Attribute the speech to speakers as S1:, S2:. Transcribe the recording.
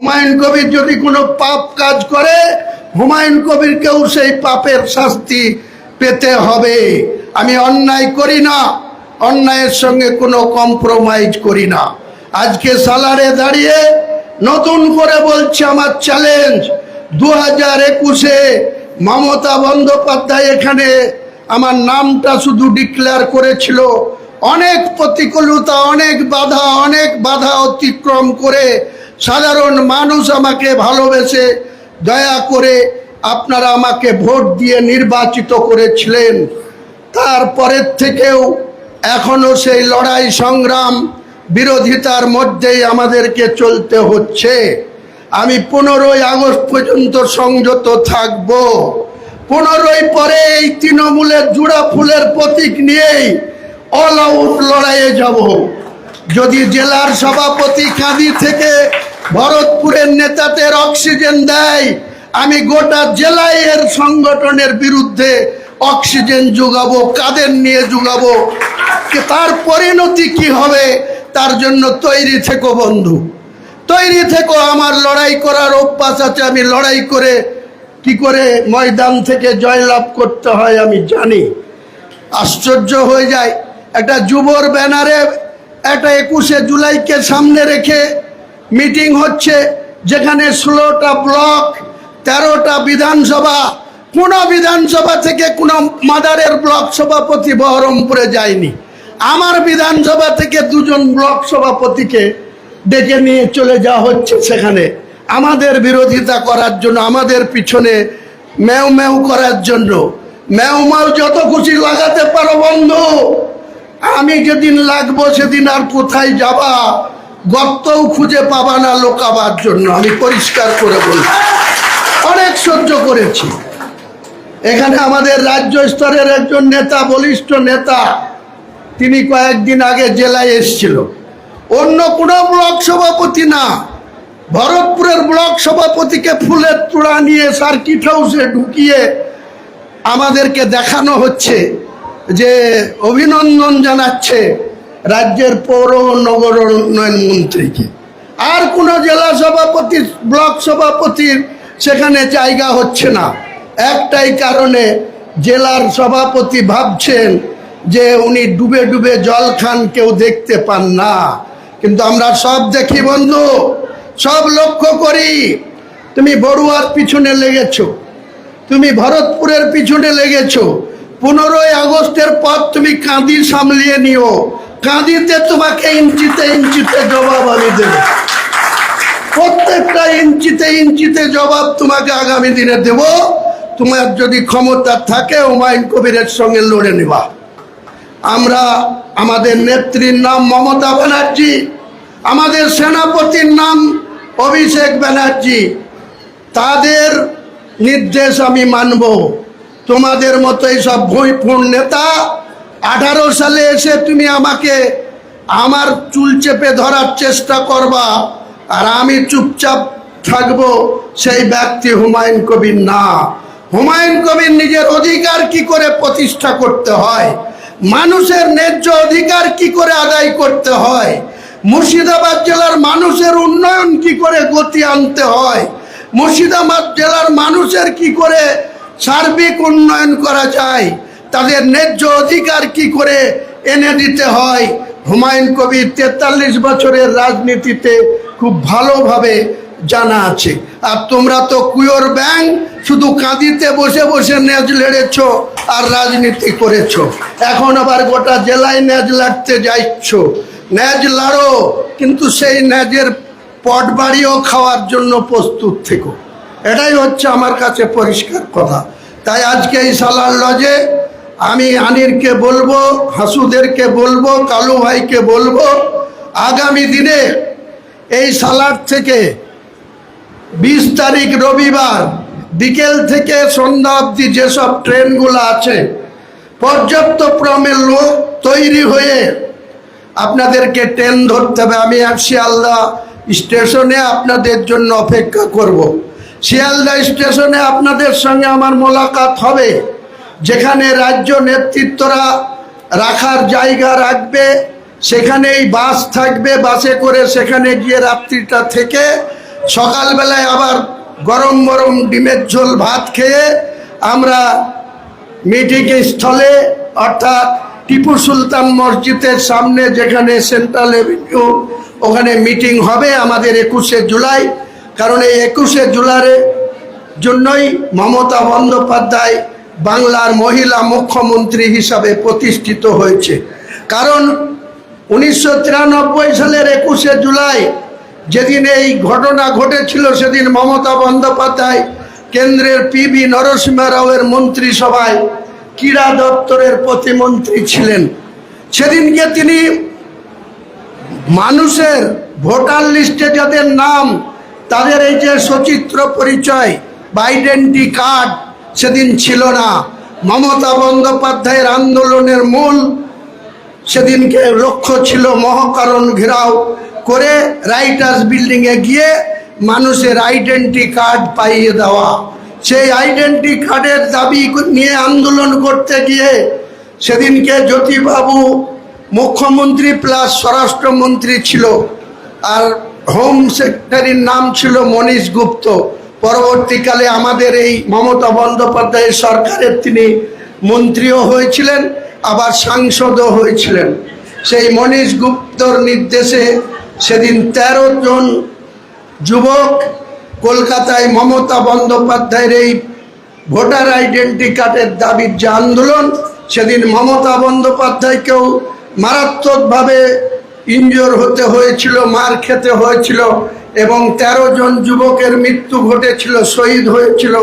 S1: হুমায়ুন কবির যদি কোনো পাপ কাজ করে, হুমায়ুন কবিরকেও সেই পাপের শাস্তি পেতে হবে। আমি অন্যায় করি না, অন্যায়ের সঙ্গে কোনো কম্প্রোমাইজ করি না। আজকে সালারে দাঁড়িয়ে নতুন করে বলছে আমার চ্যালেঞ্জ দু হাজার একুশে মমতা বন্দ্যোপাধ্যায় এখানে আমার নামটা শুধু ডিক্লেয়ার করেছিল। অনেক প্রতিকূলতা, অনেক বাধা অনেক বাধা অতিক্রম করে সাধারণ মানুষ আমাকে ভালোবেসে দয়া করে আপনারা আমাকে ভোট দিয়ে নির্বাচিত করেছিলেন। তারপরের থেকেও এখনও সেই লড়াই সংগ্রাম বিরোধিতার মধ্যেই আমাদেরকে চলতে হচ্ছে। আমি পনেরোই আগস্ট পর্যন্ত সংযত থাকব। পনেরোই পরে এই তৃণমূলের জুড়া ফুলের প্রতীক নিয়েই অল আউট লড়াইয়ে যাব। যদি জেলার সভাপতি কাঁদি থেকে ভরতপুরের নেতাদের অক্সিজেন দেয়। আমি গোটা জেলায় এর সংগঠনের বিরুদ্ধে অক্সিজেন যোগাবো, কাদের নিয়ে যোগাবো তার পরিণতি কি হবে, তার জন্য তৈরি থেকো বন্ধু। তৈরি থেকো, আমার লড়াই করার অভ্যাস আছে, আমি লড়াই করে কি করে ময়দান থেকে জয়লাভ করতে হয় আমি জানি। আশ্চর্য হয়ে যায়, একটা যুবর ব্যানারে একটা একুশে জুলাইকে সামনে রেখে মিটিং হচ্ছে যেখানে ষোলোটা ব্লক, তেরোটা বিধানসভা কোনো বিধানসভা থেকে কোনো মাদারের ব্লক সভাপতি বহরমপুরে যায়নি। আমার বিধানসভা থেকে দুজন ব্লক সভাপতিকে ডেকে নিয়ে চলে যাওয়া হচ্ছে সেখানে। আমাদের বিরোধিতা করার জন্য, আমাদের পিছনে ম্যাও ম্যাও করার জন্য। ম্যাও ম্যাও যত খুশি লাগাতে পারো বন্ধু। আমি যেদিন লাগবো সেদিন আর কোথায় যাবা? গর্তও খুঁজে পাবা না লোকাবার জন্য। আমি পরিষ্কার করে বলছি। অনেক সহ্য করেছি। এখানে আমাদের রাজ্য স্তরের একজন নেতা, বলিষ্ঠ নেতা, তিনি কয়েকদিন আগে জেলায় এসেছিল। অন্য কোনো ব্লক সভাপতি না। ভরতপুরের ব্লক সভাপতিকে ফুলের তোড়া নিয়ে সার্কিট হাউসে ঢুকিয়ে আমাদেরকে দেখানো হচ্ছে যে অভিনন্দন জানাচ্ছে। রাজ্যের পৌর নগর উন্নয়ন মন্ত্রীকে। আর কোনো জেলা সভাপতি, ব্লক সভাপতির সেখানে জায়গা হচ্ছে না। একটাই কারণে জেলার সভাপতি ভাবছেন যে উনি ডুবে ডুবে জল খান, কেউ দেখতে পান না। কিন্তু আমরা সব দেখি বন্ধু, সব লক্ষ্য করি। তুমি বড়ুয়ার পিছনে লেগেছো, তুমি ভরতপুরের পিছনে লেগেছো। পনেরোই আগস্টের পর তুমি কাঁদি সামলিয়ে নিও। কাঁদিতে তোমাকে ইঞ্চিতে ইঞ্চিতে জবাব আমি দেব। প্রত্যেকটা ইঞ্চিতে ইঞ্চিতে জবাব তোমাকে আগামী দিনে দেব। তোমার যদি ক্ষমতা থাকে হুমায়ুন কবিরের সঙ্গে লড়ে নেবা। আমরা আমাদের নেত্রীর নাম মমতা ব্যানার্জি, আমাদের সেনাপতির নাম অভিষেক ব্যানার্জি। তাদের নির্দেশ আমি মানব। তোমাদের মতো এইসব ভুঁইফুঁ নেতা আঠারো সালে এসে তুমি আমাকে আমার চুল চেপে ধরার চেষ্টা করবা আর আমি চুপচাপ থাকব সেই ব্যক্তি হুমায়ুন কবির না। হুমায়ুন কবির নিজের অধিকার কি করে প্রতিষ্ঠা করতে হয়? মানুষের ন্যায্য অধিকার কি করে আদায় করতে হয়? মুর্শিদাবাদ জেলার মানুষের উন্নয়ন কি করে গতি আনতে হয়? মুর্শিদাবাদ জেলার মানুষের কি করে সার্বিক উন্নয়ন করা যায়? তাদের ন্যায্য অধিকার কি করে এনে দিতে হয়? হুমায়ুন কবির তেতাল্লিশ বছরের রাজনীতিতে খুব ভালোভাবে জানা আছে। আর তোমরা তো কুয়োর ব্যাং, শুধু কাঁদিতে বসে বসে ন্যাজ লেড়েছ আর রাজনীতি করেছ। এখন আবার গোটা জেলায় ন্যাজ লাগতে যাইছ ন্যাজ লাড়ো, কিন্তু সেই ন্যাজের পট বাড়িও খাওয়ার জন্য প্রস্তুত থেকো। এটাই হচ্ছে আমার কাছে পরিষ্কার কথা। তাই আজকে এই সালার লজে আমি আনিরকে বলব, হাসুদেরকে বলব, কালু ভাইকে বলব, আগামী দিনে এই সালার থেকে বিশ তারিখ রবিবার বিকেল থেকে সন্ধ্যা অবধি যেসব ট্রেনগুলো আছে, পর্যাপ্ত প্রমে লোক তৈরি হয়ে আপনাদেরকে ট্রেন ধরতে হবে আমি শিয়ালদা স্টেশনে আপনাদের জন্য অপেক্ষা করব। শিয়ালদা স্টেশনে আপনাদের সঙ্গে আমার মোলাকাত হবে যেখানে রাজ্য নেতৃত্বরা রাখার জায়গা রাখবে, সেখানেই বাস থাকবে, বাসে করে সেখানে গিয়ে রাত্রিটা থেকে সকালবেলায় আবার গরম গরম ডিমের ঝোল ভাত খেয়ে আমরা মিটিং স্থলে, অর্থাৎ টিপু সুলতান মসজিদের সামনে যেখানে সেন্ট্রাল এভিনিউ ওখানে মিটিং হবে আমাদের একুশে জুলাই। কারণ এই একুশে জুলাইয়ের জন্যই মমতা বন্দ্যোপাধ্যায় বাংলার মহিলা মুখ্যমন্ত্রী হিসাবে প্রতিষ্ঠিত হয়েছে। কারণ উনিশশো তিরানব্বই সালের একুশে জুলাই যেদিন এই ঘটনা ঘটেছিল, সেদিন মমতা বন্দ্যোপাধ্যায় কেন্দ্রের পিবি নরসিংহ রাওয়ের মন্ত্রিসভায় ক্রীড়া দপ্তরের প্রতিমন্ত্রী ছিলেন। সেদিনকে তিনি মানুষের ভোটার লিস্টে যাদের নাম, তাদের এই যে সচিত্র পরিচয়, বা আইডেন্টি কার্ড সেদিন ছিল না। মমতা বন্দ্যোপাধ্যায়ের আন্দোলনের মূল। সেদিনকে লক্ষ্য ছিল মহাকারণ ঘেরাও করে রাইটার্স বিল্ডিংয়ে গিয়ে মানুষের আইডেন্টি কার্ড পাইয়ে দেওয়া। সেই আইডেন্টি কার্ডের দাবি নিয়ে আন্দোলন করতে গিয়ে সেদিনকে জ্যোতিবাবু মুখ্যমন্ত্রী প্লাস স্বরাষ্ট্রমন্ত্রী ছিল। আর হোম সেক্রেটারির নাম ছিল মনীষ গুপ্ত। পরবর্তীকালে আমাদের এই মমতা বন্দ্যোপাধ্যায়ের সরকারের তিনি মন্ত্রীও হয়েছিলেন, আবার সাংসদও হয়েছিলেন। সেই মনীষ গুপ্তর নির্দেশে সেদিন তেরো জন যুবক কলকাতায় মমতা বন্দ্যোপাধ্যায়ের এই ভোটার আইডেন্টি কার্ডের দাবির যে আন্দোলন, সেদিন মমতা বন্দ্যোপাধ্যায়কেও মারাত্মকভাবে ইনজোর হতে হয়েছিল, মার খেতে হয়েছিল। এবং তেরো জন যুবকের মৃত্যু ঘটেছিল শহীদ হয়েছিল।